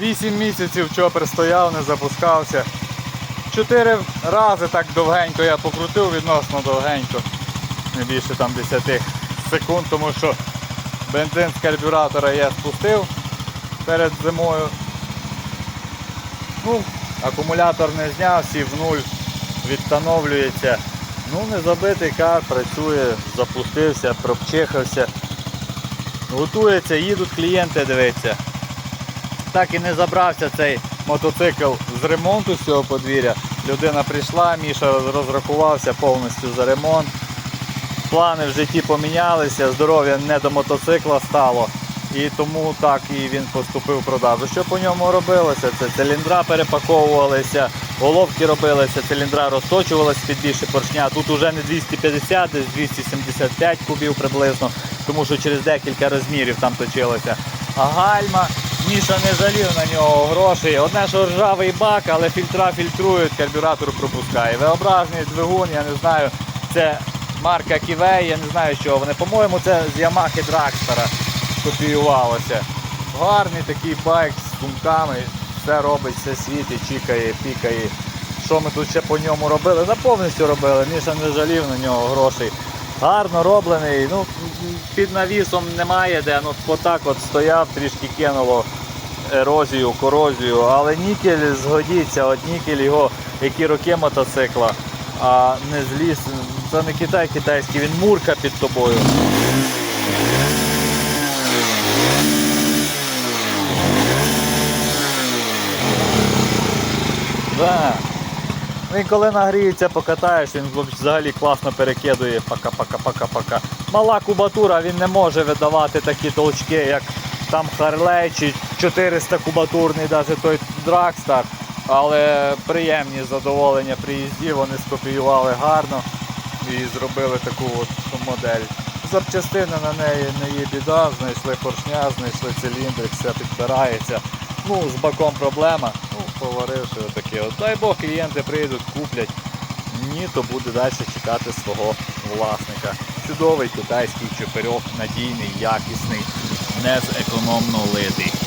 8 місяців чопер стояв, не запускався. Чотири рази так довгенько я покрутив відносно довгенько. Не більше там 10 секунд, тому що бензин з карбюратора я спустив перед зимою. Ну, акумулятор не зняв, сів в нуль, відстановлюється. Ну, не забитий кар, працює, запустився, пропчихався. Готується, їдуть клієнти, дивиться. Так і не забрався цей мотоцикл з ремонту цього подвір'я. Людина прийшла, Міша розрахувався повністю за ремонт. Плани в житті помінялися, здоров'я не до мотоцикла стало. І тому так і він поступив в продажу. Що по ньому робилося? Це циліндра перепаковувалися, головки робилися, циліндра розточувалися під більше поршня. Тут уже не 250, десь 275 кубів приблизно, тому що через декілька розмірів там точилося. А гальма, Міша не жалів на нього грошей. Одне, що ржавий бак, але фільтра фільтрують, карбюратор пропускає. V-образний двигун, я не знаю, це марка Ківей, я не знаю, що вони. По-моєму, це з Yamaha Dragster копіювалося. Гарний такий байк з сумками, все робить, все світить, чікає, пікає. Що ми тут ще по ньому робили? За повністю робили, Міша не жалів на нього грошей. Гарно роблений. Ну, під навісом немає де, ну отак от стояв, трішки кинуло ерозію, корозію, але нікель згодиться, от нікель його, які роки мотоцикла, а не зліз. Це не Китай китайський, він мурка під тобою. Да. Він коли нагріється, покатаєш, він взагалі класно перекидує пока-пока-пока-пока. Мала кубатура, він не може видавати такі толчки, як там Харлей чи 400 кубатурний, навіть той Драгстар. Але приємні задоволення при їзді, вони скопіювали гарно і зробили таку от модель. Запчастини на неї не є біда, знайшли поршня, знайшли циліндрик, все підбирається. Ну, з баком проблема. Ну, поваривши таке. От дай Бог, клієнти прийдуть, куплять. Ні, то буде далі чекати свого власника. Чудовий китайський чотирьох, надійний, якісний, не з економно литий.